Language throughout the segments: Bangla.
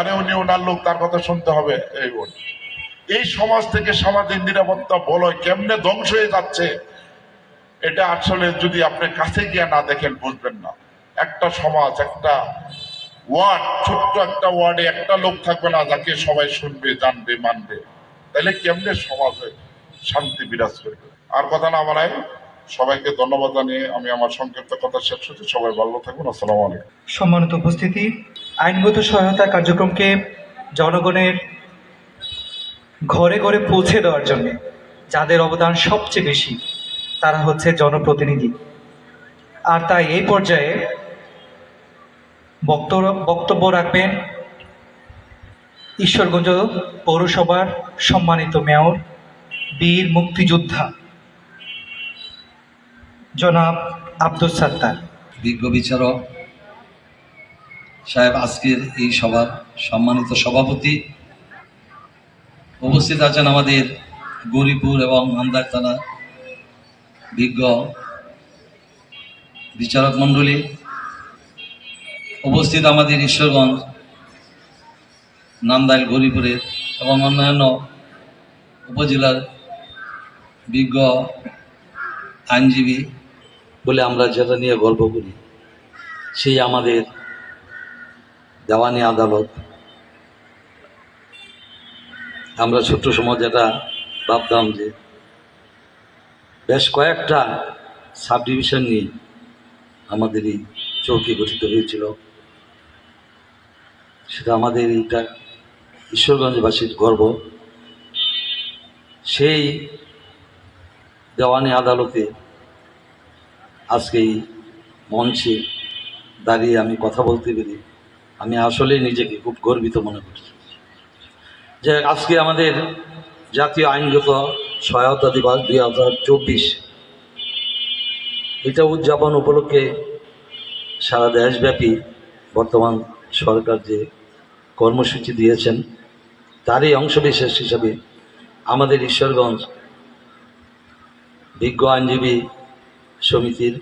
আরে উনি ওনার লোক তার কথা শুনতে হবে। এই বোন, এই সমাজ থেকে সামাজিক নিরাপত্তা বলয় কেমনে ধ্বংস হয়ে যাচ্ছে, এটা আসলে যদি আপনি কাছে গিয়ে না দেখেন, বুঝবেন না। একটা সমাজ, একটা ওয়ার্ড, ছোট্ট একটা ওয়ার্ডে একটা লোক থাকবে না যাকে সবাই শুনবে, জানবে, মানবে। তাহলে কেমনে সমাজে শান্তি বিরাজ করবে? আর কথা না বাড়াই সবাইকে ধন্যবাদ জানিয়ে আমি আমার সংক্ষিপ্ত কথা শেষ করছি। সবাই ভালো থাকুন, আসসালামু আলাইকুম। সম্মানিত উপস্থিতি আইনগত সহায়তা কার্যক্রমকে জনগণের ঘরে ঘরে পৌঁছে দেওয়ার জন্য যাদের অবদান সবচেয়ে বেশি, তারা হচ্ছে জনপ্রতিনিধি। আর তাই এই পর্যায়ে বক্তব্য রাখবেন ঈশ্বরগঞ্জ পৌরসভার সম্মানিত মেয়র বীর মুক্তিযোদ্ধা জনাব আব্দুল সাত্তার। বিজ্ঞ বিচারক সাহেব, আজকের এই সভার সম্মানিত সভাপতি উপস্থিত আছেন আমাদের গৌরীপুর এবং আমদার থানা বিজ্ঞ বিচারক মণ্ডলী। উপস্থিত আমাদের ঈশ্বরগঞ্জ নান্দাইল গৌরীপুরের এবং অন্যান্য উপজেলার বিজ্ঞ আইনজীবী বলে আমরা যেটা নিয়ে গর্ব করি, সেই আমাদের দেওয়ানি আদালত। আমরা ছোট্ট সময় যেটা ভাবতাম যে বেশ কয়েকটা সাব ডিভিশন নিয়ে আমাদের এই চৌকি গঠিত হয়েছিল। সেটা আমাদের এইটা ঈশ্বরগঞ্জবাসীর গর্ব। সেই দেওয়ানি আদালতে আজকে এই মঞ্চে দাঁড়িয়ে আমি কথা বলতে পেরে আমি আসলেই নিজেকে খুব গর্বিত মনে করছি যে আজকে আমাদের জাতীয় আইনগত সহায়তা দিবস দুই হাজার চব্বিশ, এটা উদযাপন উপলক্ষে সারা দেশব্যাপী বর্তমান সরকার যে কর্মসূচি দিয়েছেন, তারই অংশবিশেষ হিসাবে আমাদের ঈশ্বরগঞ্জ বিজ্ঞ আইনজীবী সমিতির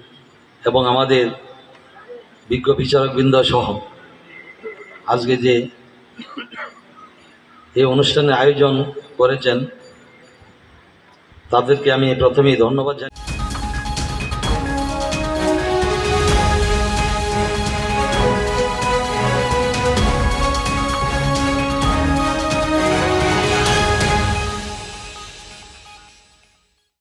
এবং আমাদের বিজ্ঞ বিচারকবৃন্দ সহ আজকে যে এই অনুষ্ঠানের আয়োজন করেছেন তাদেরকে আমি প্রথমেই ধন্যবাদ জানাই।